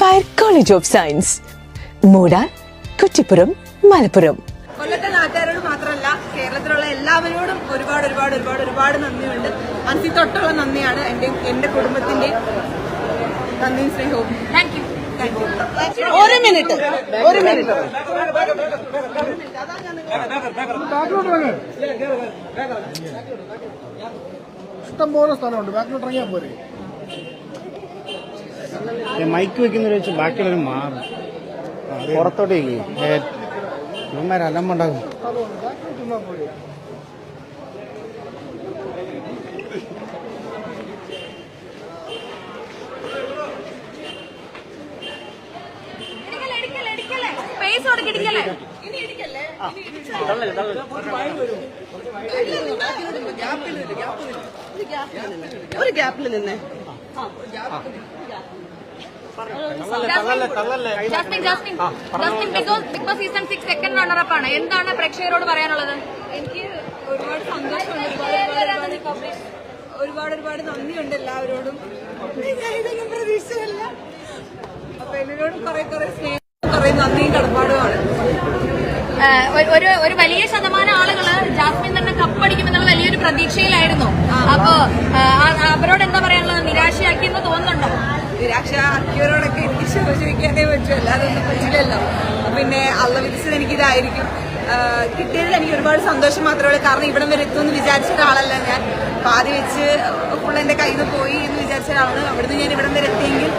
Inspire college of science Moodal Kuttippuram Malappuram. കൊല്ലത്തെ നാട്ടുകാരോട് മാത്രമല്ല കേരളത്തിലുള്ള എല്ലാവരോടും ഒരുപാട് ഒരുപാട് ഒരുപാട് ഒരുപാട് നന്ദിയുണ്ട്. മനസ്സിൽ തൊട്ടുള്ള നന്ദിയാണ് എന്റെ എന്റെ കുടുംബത്തിന്റെ നന്ദിയും സ്നേഹവും. താങ്ക് യു ഒരു മിനിറ്റ് ഒരു മിനിറ്റ്. ഇഷ്ടം പോലെ സ്ഥലമുണ്ട്. ബാക്കിലോട്ട് ഇറങ്ങിയാൽ പോരെ? മൈക്ക് വെക്കുന്ന വെച്ച് ബാക്കിയുള്ളവർ മാറും. പുറത്തോട്ടേ ഇവന്മാർ അലമ്പുണ്ടാകും ഒരു ഗ്യാപ്പിൽ നിന്നേ. Jasmine Jasmine. Jasmine Bigg Boss Bigg Boss season six second runner up ആണ്. എന്താണ് പ്രേക്ഷകരോട് പറയാനുള്ളത്? എനിക്ക് ഒരുപാട് സന്തോഷമുണ്ട്. ഒരുപാട് ഒരുപാട് നന്ദിയുണ്ട് എല്ലാവരോടും. ഇതൊന്നും പ്രതീക്ഷിച്ചതല്ല അപ്പൊ എല്ലാവരോടും കുറെ കുറെ സ്നേഹം കുറെ നന്ദിയും കടപ്പാടുമാണ്. ഒരു- ഒരു ഒരു വലിയ ശതമാനം ആളുകൾ ജാസ്മിൻ തന്നെ കപ്പടിക്കുമെന്നുള്ള വലിയൊരു പ്രതീക്ഷയിലായിരുന്നു. അപ്പോ ഏഹ് അവരോട് എന്താ പറയാനുള്ളത് നിരാശയാക്കിയെന്ന് തോന്നുന്നുണ്ടോ നിരാക്ഷ ക്ഷമ ചോദിക്കാനേ പറ്റൂ അല്ലാതെ ഒന്നും പറ്റില്ലല്ലോ. പിന്നെ അള്ള വിധിച്ചത് എനിക്കിതായിരിക്കും. കിട്ടിയതിൽ എനിക്ക് ഒരുപാട് സന്തോഷം മാത്രമേ ഉള്ളൂ. കാരണം ഇവിടം വരെ എത്തുമെന്ന് വിചാരിച്ച ഒരാളല്ല ഞാൻ. പാതി വെച്ച് ഫുൾ എന്റെ കയ്യിൽ നിന്ന് പോയി എന്ന് വിചാരിച്ച ഒരാളാണ്. അവിടുന്ന് ഞാൻ ഇവിടം വരെ എത്തിയെങ്കിൽ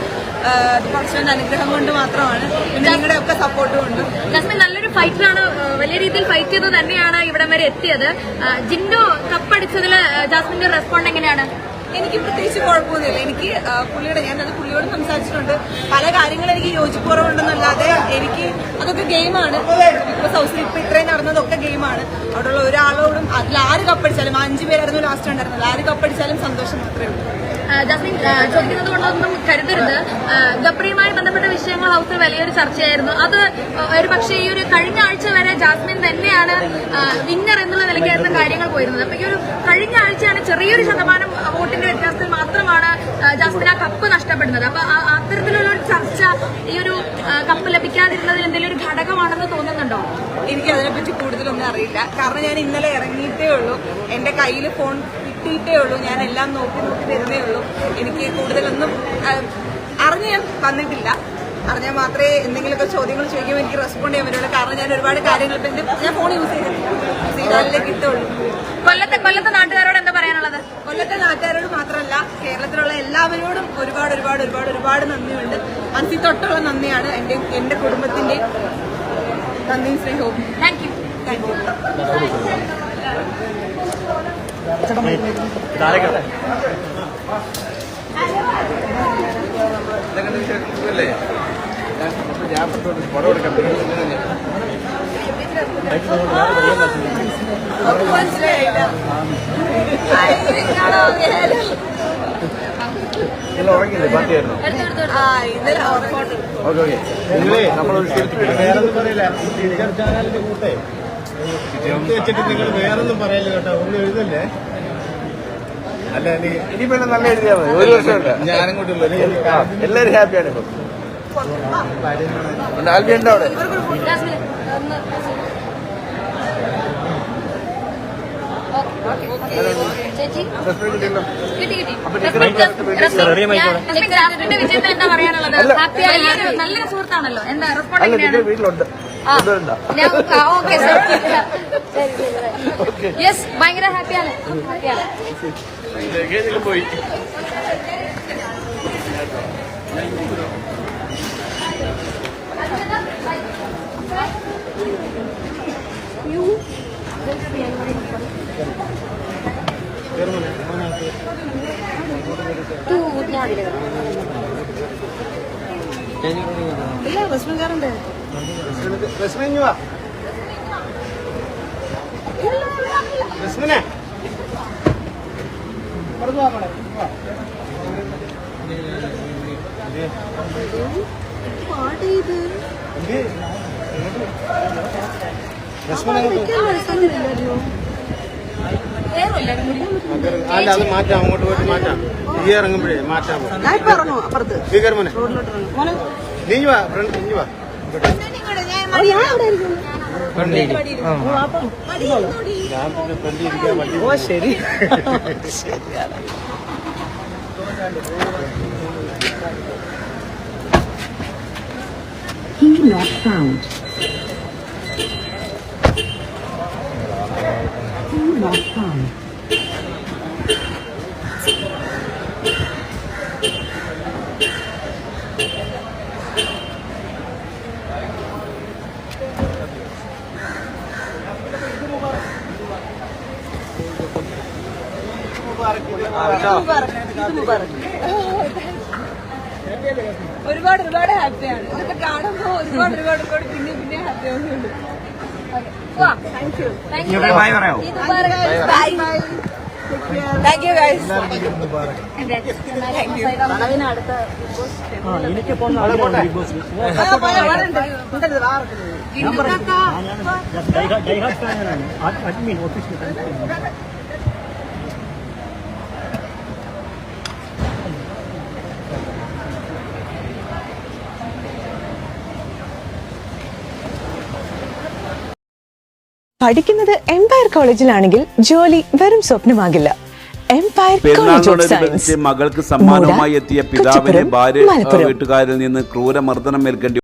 കുറച്ചുകൊണ്ട് അനുഗ്രഹം കൊണ്ട് മാത്രമാണ്. പിന്നെ നിങ്ങളുടെ ഒക്കെ സപ്പോർട്ട് ഉണ്ട്. ജാസ്മിൻ നല്ലൊരു ഫൈറ്ററാണ് ആണ് വലിയ രീതിയിൽ ഫൈറ്റ് ചെയ്ത് തന്നെയാണ് ഇവിടം വരെ എത്തിയത്. ജിൻഡോ കപ്പടിച്ചതിൽ ജാസ്മിന്റെ റെസ്പോണ്ട് എങ്ങനെയാണ്? എനിക്ക് പ്രത്യേകിച്ച് കുഴപ്പമൊന്നുമില്ല. എനിക്ക് പുള്ളിയുടെ ഞാൻ അത് പുള്ളിയോട് സംസാരിച്ചിട്ടുണ്ട്. പല കാര്യങ്ങളും എനിക്ക് യോജിപ്പുറവുണ്ടെന്നല്ലാതെ എനിക്ക് അതൊക്കെ ഗെയിമാണ് ബിഗ് സൗസിൽ ഇപ്പൊ ഇത്രയും നടന്നതൊക്കെ ഗെയിമാണ് അവിടെയുള്ള ഒരാളോടും അതിൽ ആര് കപ്പടിച്ചാലും അഞ്ചു പേരായിരുന്നു ലാസ്റ്റ് ഉണ്ടായിരുന്നത്. ആര് കപ്പടിച്ചാലും സന്തോഷം മാത്രമേ ഉള്ളൂ. ചോദിക്കുന്നത് കൊണ്ടൊന്നും കരുതരുത്. ഗപ്രിയുമായി ബന്ധപ്പെട്ട വിഷയങ്ങൾ ഹൗസിൽ വലിയൊരു ചർച്ചയായിരുന്നു. അത് ഒരു പക്ഷേ ഈ ഒരു കഴിഞ്ഞ ആഴ്ച വരെ ജാസ്മിൻ തന്നെയാണ് വിന്നർ എന്നുള്ള നിലയ്ക്കായിരുന്നു കാര്യങ്ങൾ പോയിരുന്നത്. അപ്പൊ ഈ ഒരു കഴിഞ്ഞ ആഴ്ചയാണ് ചെറിയൊരു ശതമാനം വോട്ടിന്റെ വ്യത്യാസത്തിൽ മാത്രമാണ് ജാസ്മിൻ ആ കപ്പ് നഷ്ടപ്പെടുന്നത്. അപ്പൊ അത്തരത്തിലുള്ള ഒരു ചർച്ച ഈ ഒരു കപ്പ് ലഭിക്കാതിരുന്നതിൽ എന്തെങ്കിലും ഒരു ഘടകമാണെന്ന് തോന്നുന്നുണ്ടോ? എനിക്ക് അതിനെപ്പറ്റി കൂടുതലൊന്നും അറിയില്ല. കാരണം ഞാൻ ഇന്നലെ ഇറങ്ങിയിട്ടേ ഉള്ളൂ. എന്റെ കയ്യിൽ ഫോൺ കിട്ടിയിട്ടേ ഉള്ളൂ. ഞാൻ എല്ലാം നോക്കി നോക്കി തരുന്നേ ഉള്ളൂ. എനിക്ക് കൂടുതലൊന്നും അറിഞ്ഞ് ഞാൻ തന്നിട്ടില്ല അറിഞ്ഞാൽ മാത്രമേ എന്തെങ്കിലുമൊക്കെ ചോദ്യങ്ങൾ ചോദിക്കുമ്പോൾ എനിക്ക് റെസ്പോണ്ട് ചെയ്യാൻ പറ്റുള്ളൂ. കാരണം ഞാൻ ഒരുപാട് കാര്യങ്ങൾ ഇപ്പം ഞാൻ ഫോൺ യൂസ് ചെയ്തിട്ടില്ല. ചെയ്താലേ കിട്ടുള്ളൂ. കൊല്ലത്തെ കൊല്ലത്തെ നാട്ടുകാരോട് എന്താ പറയാനുള്ളത്? കൊല്ലത്തെ നാട്ടുകാരോട് മാത്രമല്ല കേരളത്തിലുള്ള എല്ലാവരോടും ഒരുപാട് ഒരുപാട് ഒരുപാട് ഒരുപാട് നന്ദിയുണ്ട്. മനസ്സിൽ തൊട്ടുള്ള നന്ദിയാണ് എന്റെ എന്റെ കുടുംബത്തിന്റെ നന്ദിയും സ്നേഹവും താങ്ക് യു താങ്ക് യു മനസ്സിലായില്ല വെച്ചിട്ട് നിങ്ങൾ വേറൊന്നും പറയല്ലേ കേട്ടോ. ഒന്നും എഴുതല്ലേ? അല്ല നീ പിന്നെ നല്ല എഴുതിയാൽ മതി. ഒരു വർഷമുണ്ട് ഞാനും കൂട്ടില്ല എല്ലാരും ഹാപ്പിയാണ് ഇപ്പൊ. ആൽബി ഉണ്ടോ അവിടെ ജാസ്മിൻ ഒന്ന് ചേച്ചി കിട്ടി കിട്ടി ജാസ്മിന്റെ വിജയത്തിൽ എന്താ പറയാനുള്ളത് ഹാപ്പി നല്ലൊരു നല്ലൊരു സുഹൃത്താണല്ലോ. എന്താ റെസ്പോണ്ട് വീട്ടിലുണ്ട്. ഓക്കെ സർ യെസ് ഭയങ്കര ഹാപ്പിയാണ് ഹാപ്പിയാണ് ലഗേജൊക്കെ പോയി റസ്മിൻ റസ്മിനെ. പറഞ്ഞു വാ മോളെ. വാ. അല്ല അത് മാറ്റാം അങ്ങോട്ട് പോയിട്ട് മാറ്റാം. ഈ ഇറങ്ങുമ്പോഴേ മാറ്റാം ഞാൻ ഇപ്പൊ ഇറങ്ങും അപ്പുറത്ത്. സ്പീക്കർ മോനെ. റോഡിലോട്ട് ഇറങ്ങും. മോനെ. നീ വാ ഫ്രണ്ട് നീ വാ. ഓ ശരി. He ഇരിക്കാൻ വണ്ടി ശരി ഒരുപാട് ഒരുപാട് ഹാപ്പിയാണ്. ഇതൊക്കെ കാണുമ്പോ ഒരുപാട് ഒരുപാട് ഒരുപാട് പിന്നെ പിന്നെ ഹാപ്പി ആവുന്നുണ്ട് thank you thank you guys പഠിക്കുന്നത് എംപയർ കോളേജിലാണെങ്കിൽ ജോലി വെറും സ്വപ്നമാകില്ല. എംപയർ കോളേജ് ഓഫ് പെരുന്നാളിനോടനുബന്ധിച്ച് സയൻസ് മകൾക്ക് സമ്മാനമായി എത്തിയ പിതാവിനെ ഭാര്യ വീട്ടുകാരിൽ നിന്ന് ക്രൂരമർദ്ദനം ഏൽക്കേണ്ടി